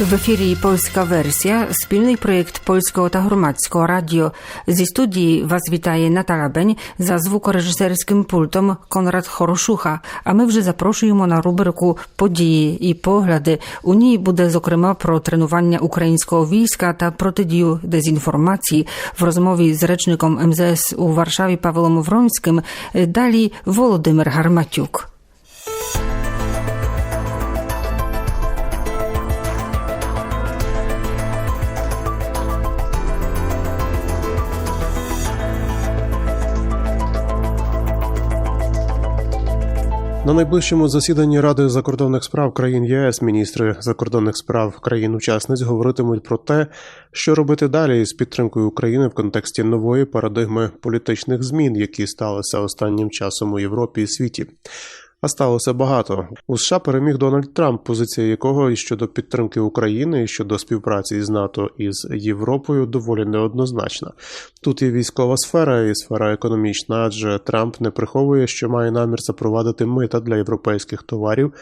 В ефірі польська версія, спільний проєкт польського та громадського радіо. Зі студії вас вітає Наталя Бень за звукорежисерським пультом Конрад Хорошуха. А ми вже запрошуємо на рубрику Події і погляди. У ній буде зокрема про тренування українського війська та протидію дезінформації в розмові з речником МЗС у Варшаві Павлом Вронським. Далі Володимир Гарматюк. На найближчому засіданні Ради закордонних справ країн ЄС міністри закордонних справ країн-учасниць говоритимуть про те, що робити далі з підтримкою України в контексті нової парадигми політичних змін, які сталися останнім часом у Європі і світі. А сталося багато. У США переміг Дональд Трамп, позиція якого і щодо підтримки України, і щодо співпраці з НАТО і Європою доволі неоднозначна. Тут і військова сфера, і сфера економічна, адже Трамп не приховує, що має намір запровадити мита для європейських товарів.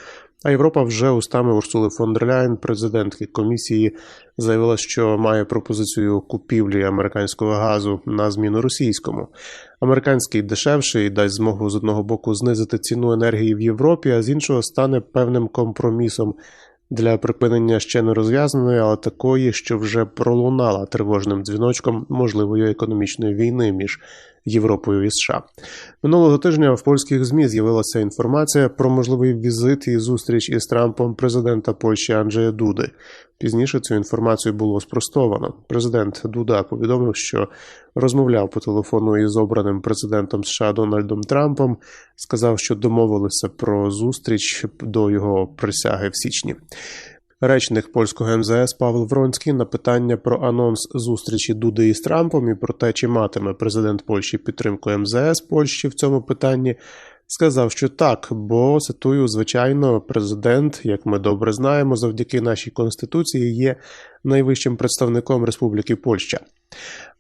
А Європа вже устами Урсули фон дер Ляйн, президентки комісії, заявила, що має пропозицію купівлі американського газу на зміну російському. Американський дешевший дасть змогу з одного боку знизити ціну енергії в Європі, а з іншого стане певним компромісом для припинення ще не розв'язаної, але такої, що вже пролунала тривожним дзвіночком можливої економічної війни між Європою і США. Минулого тижня в польських змі з'явилася інформація про можливий візит і зустріч із Трампом президента Польщі Анджея Дуди. Пізніше цю інформацію було спростовано. Президент Дуда повідомив, що розмовляв по телефону із обраним президентом США Дональдом Трампом, сказав, що домовилися про зустріч до його присяги в січні. Речник польського МЗС Павел Вронський на питання про анонс зустрічі Дуди із Трампом і про те, чи матиме президент Польщі підтримку МЗС Польщі в цьому питанні, сказав, що так, бо цитую, звичайно, президент, як ми добре знаємо, завдяки нашій конституції є найвищим представником Республіки Польща.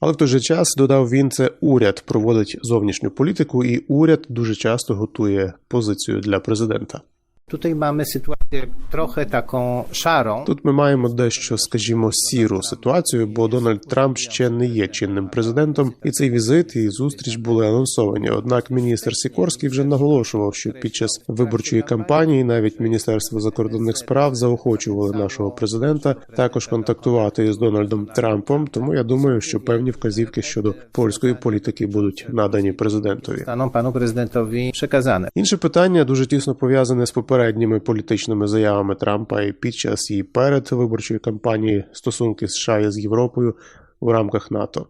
Але в той же час додав він, це уряд проводить зовнішню політику, і уряд дуже часто готує позицію для президента. Tutaj mamy sytuację trochę taką szarą. Тут ми маємо дещо, скажімо, сіру ситуацію, бо Дональд Трамп ще не є чинним президентом, і цей візит і зустріч були анонсовані. Однак міністр Сікорський вже наголошував, що під час виборчої кампанії навіть Міністерство закордонних справ заохочували нашого президента також контактувати із Дональдом Трампом. Тому я думаю, що певні вказівки щодо польської політики будуть надані президентові. Staną panu prezydentowi przekazane. Інше питання дуже тісно пов'язане з попередніми політичними заявами Трампа і під час і перед виборчої кампанії стосунки США із Європою у рамках НАТО.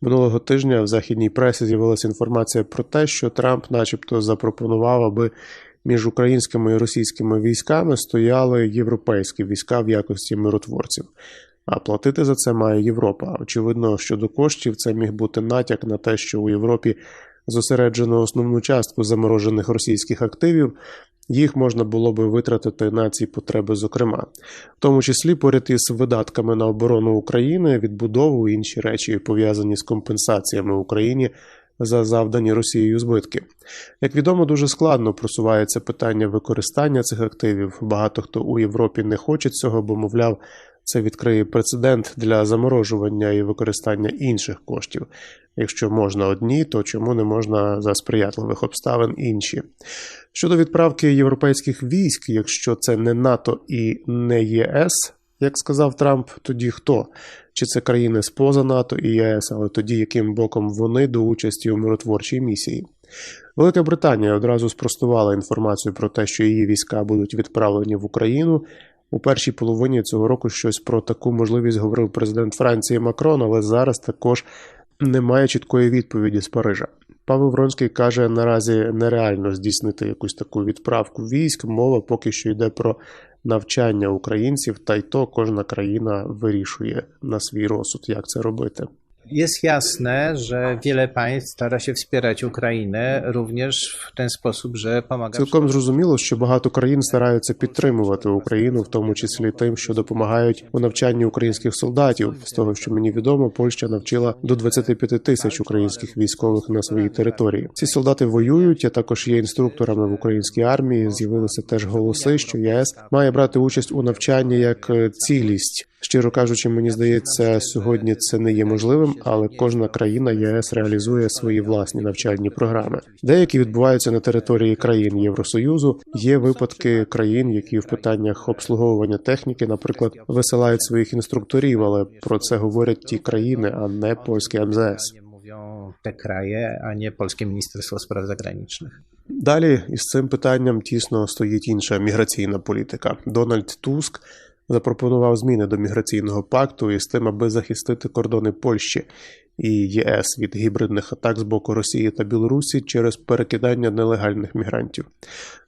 Минулого тижня в західній пресі з'явилася інформація про те, що Трамп, начебто, запропонував, аби між українськими і російськими військами стояли європейські війська в якості миротворців. А платити за це має Європа. Очевидно, щодо коштів це міг бути натяк на те, що у Європі зосереджено основну частку заморожених російських активів, їх можна було би витратити на ці потреби, зокрема, в тому числі поряд із видатками на оборону України, відбудову і інші речі, пов'язані з компенсаціями Україні за завдані Росією збитки. Як відомо, дуже складно просувається питання використання цих активів. Багато хто у Європі не хоче цього, бо, мовляв, це відкриє прецедент для заморожування і використання інших коштів. Якщо можна одні, то чому не можна за сприятливих обставин інші? Щодо відправки європейських військ, якщо це не НАТО і не ЄС, як сказав Трамп, тоді хто? Чи це країни споза НАТО і ЄС, але тоді яким боком вони до участі у миротворчій місії? Велика Британія одразу спростувала інформацію про те, що її війська будуть відправлені в Україну. У першій половині цього року щось про таку можливість говорив президент Франції Макрон, але зараз також немає чіткої відповіді з Парижа. Павел Вронський каже, наразі нереально здійснити якусь таку відправку військ. Мова поки що йде про навчання українців, та й то кожна країна вирішує на свій розсуд, як це робити. Jest jasne, że wiele państw stara się wspierać Ukrainę również w ten sposób, że pomaga. Цілком зрозуміло, що багато країн стараються підтримувати Україну, в тому числі тим, що допомагають у навчанні українських солдатів. З того, що мені відомо, Польща навчила до 25 тисяч українських військових на своїй території. Ці солдати воюють, а також є інструкторами в українській армії. З'явилися теж голоси, що ЄС має брати участь у навчанні як цілість. Щиро кажучи, мені здається, сьогодні це не є можливим, але кожна країна ЄС реалізує свої власні навчальні програми. Деякі відбуваються на території країн Євросоюзу. Є випадки країн, які в питаннях обслуговування техніки, наприклад, висилають своїх інструкторів, але про це говорять ті країни, а не польське МЗС. Te kraje, a nie polskie Ministerstwo Spraw Zagranicznych. Далі із цим питанням тісно стоїть інша міграційна політика. Дональд Туск запропонував зміни до міграційного пакту із тим, аби захистити кордони Польщі і ЄС від гібридних атак з боку Росії та Білорусі через перекидання нелегальних мігрантів.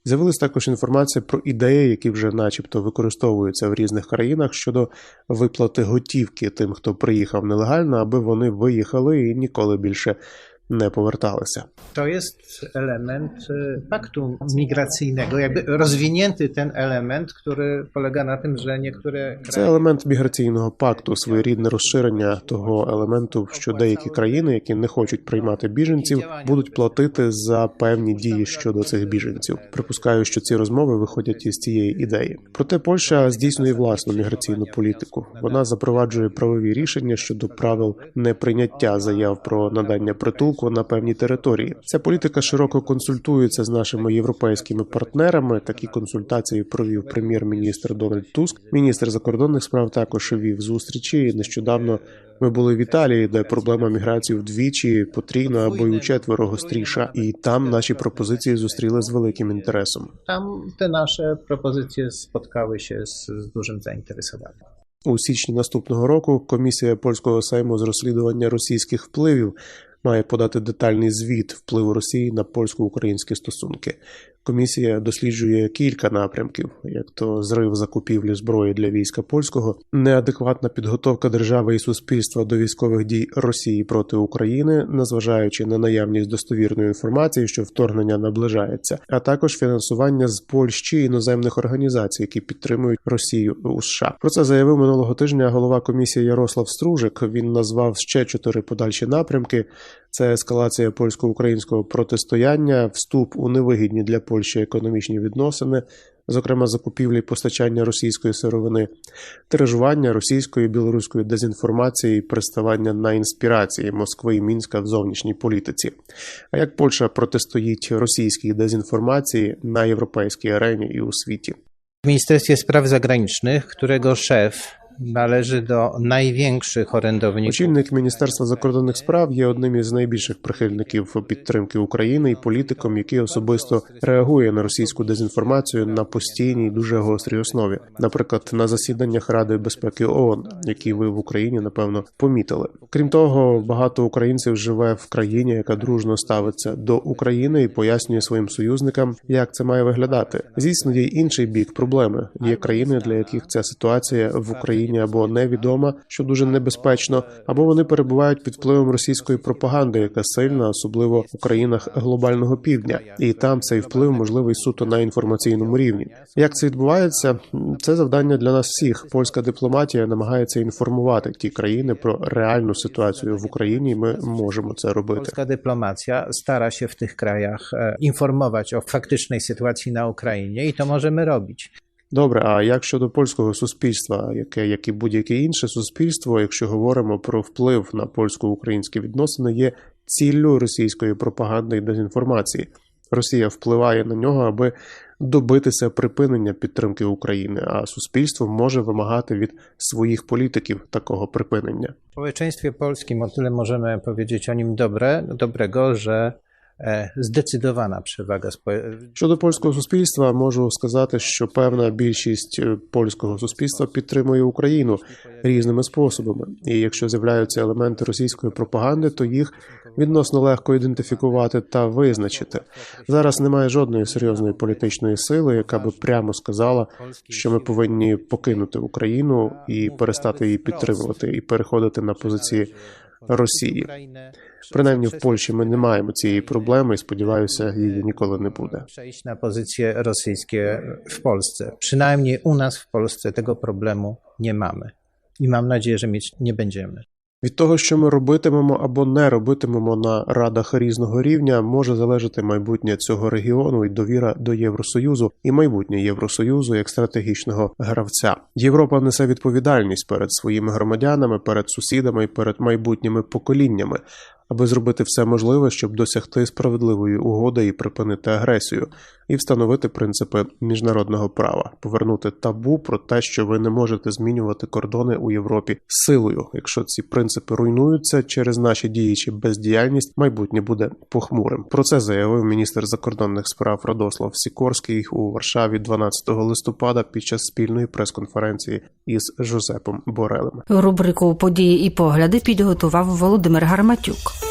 З'явилась також інформація про ідеї, які вже, начебто, використовуються в різних країнах щодо виплати готівки тим, хто приїхав нелегально, аби вони виїхали і ніколи більше не поверталися. To jest element y, paktu migracyjnego, jakby rozwinięty ten element, który polega na tym, że niektóre Це елемент міграційного пакту, своєрідне розширення того елементу, що деякі країни, які не хочуть приймати біженців, будуть платити за певні дії щодо цих біженців. Припускаю, що ці розмови виходять із цієї ідеї. Проте Польща здійснює власну міграційну політику. Вона запроваджує правові рішення щодо правил неприйняття заяв про надання притулку на певній території. Ця політика широко консультується з нашими європейськими партнерами. Такі консультації провів прем'єр-міністр Дональд Туск. Міністр закордонних справ також вів зустрічі. І Нещодавно ми були в Італії, де проблема міграції вдвічі потрійно або й у четверо гостріша, і там наші пропозиції зустріли з великим інтересом. te nasze propozycje spotkały się z, z dużym zainteresowaniem. У січні наступного року комісія польського сейму з розслідування російських впливів має подати детальний звіт впливу Росії на польсько-українські стосунки. Комісія досліджує кілька напрямків, як то зрив закупівлі зброї для війська польського, неадекватна підготовка держави і суспільства до військових дій Росії проти України, незважаючи на наявність достовірної інформації, що вторгнення наближається, а також фінансування з Польщі іноземних організацій, які підтримують Росію у США. Про це заявив минулого тижня голова комісії Ярослав Стружик. Він назвав ще чотири подальші напрямки: це ескалація польсько-українського протистояння, вступ у невигідні для Польщі економічні відносини, зокрема закупівлі і постачання російської сировини, тиражування російської і білоруської дезінформації, приставання на інспірації Москви і Мінська в зовнішній політиці. А як Польща протистоїть російській дезінформації на європейській арені і у світі? W Ministerstwie Spraw Zagranicznych, którego szef należy do największych orędowników Очільник Міністерства закордонних справ є одним із найбільших прихильників підтримки України і політиком, який особисто реагує на російську дезінформацію на постійній дуже гострій основі, наприклад, на засіданнях Ради безпеки ООН, які ви в Україні напевно помітили. Крім того, багато українців живе в країні, яка дружно ставиться до України і пояснює своїм союзникам, як це має виглядати. Звісно, є інший бік проблеми. Є країни, для яких ця ситуація в Україні або невідома, що дуже небезпечно, або вони перебувають під впливом російської пропаганди, яка сильна, особливо у країнах глобального півдня, і там цей вплив можливий суто на інформаційному рівні. Як це відбувається? Це завдання для нас всіх. Польська дипломатія намагається інформувати ті країни про реальну ситуацію в Україні. і Ми можемо це робити. Polska dyplomacja stara się w tych krajach e, informować o faktycznej sytuacji na Ukrainie i to możemy robić. Добре, а як щодо польського суспільства, яке як і будь-яке інше суспільство, якщо говоримо про вплив на польсько-українські відносини, є ціллю російської пропаганди і дезінформації. Росія впливає на нього, аби добитися припинення підтримки України, а суспільство може вимагати від своїх політиків такого припинення. W społeczeństwie polskim o tyle możemy powiedzieć o nim dobre, dobrego, że e, zdecydowana przewaga. Щодо польського суспільства, можу сказати, що певна більшість е, польського суспільства підтримує Україну різними способами. І якщо з'являються елементи російської пропаганди, то їх відносно легко ідентифікувати та визначити. Зараз немає жодної серйозної політичної сили, яка би прямо сказала, що ми повинні покинути Україну і перестати її підтримувати, і переходити на позиції Росії. Принаймні в Польщі ми не маємо цієї проблеми і сподіваюся, її ніколи не буде. Przejść na pozycje rosyjskie w Polsce. Przynajmniej u nas w Polsce tego problemu nie mamy. I mam nadzieję, że mieć nie będziemy. Від того, що ми робитимемо або не робитимемо на радах різного рівня, може залежати майбутнє цього регіону і довіра до Євросоюзу, і майбутнє Євросоюзу як стратегічного гравця. Європа несе відповідальність перед своїми громадянами, перед сусідами і перед майбутніми поколіннями, аби зробити все можливе, щоб досягти справедливої угоди і припинити агресію, і встановити принципи міжнародного права, повернути табу про те, що ви не можете змінювати кордони у Європі силою. Якщо ці принципи руйнуються через наші дії чи бездіяльність, майбутнє буде похмурим. Про це заявив міністр закордонних справ Радослав Сікорський у Варшаві 12 листопада під час спільної прес-конференції із Жозепом Борелем. Рубрику Події і погляди підготував Володимир Гарматюк.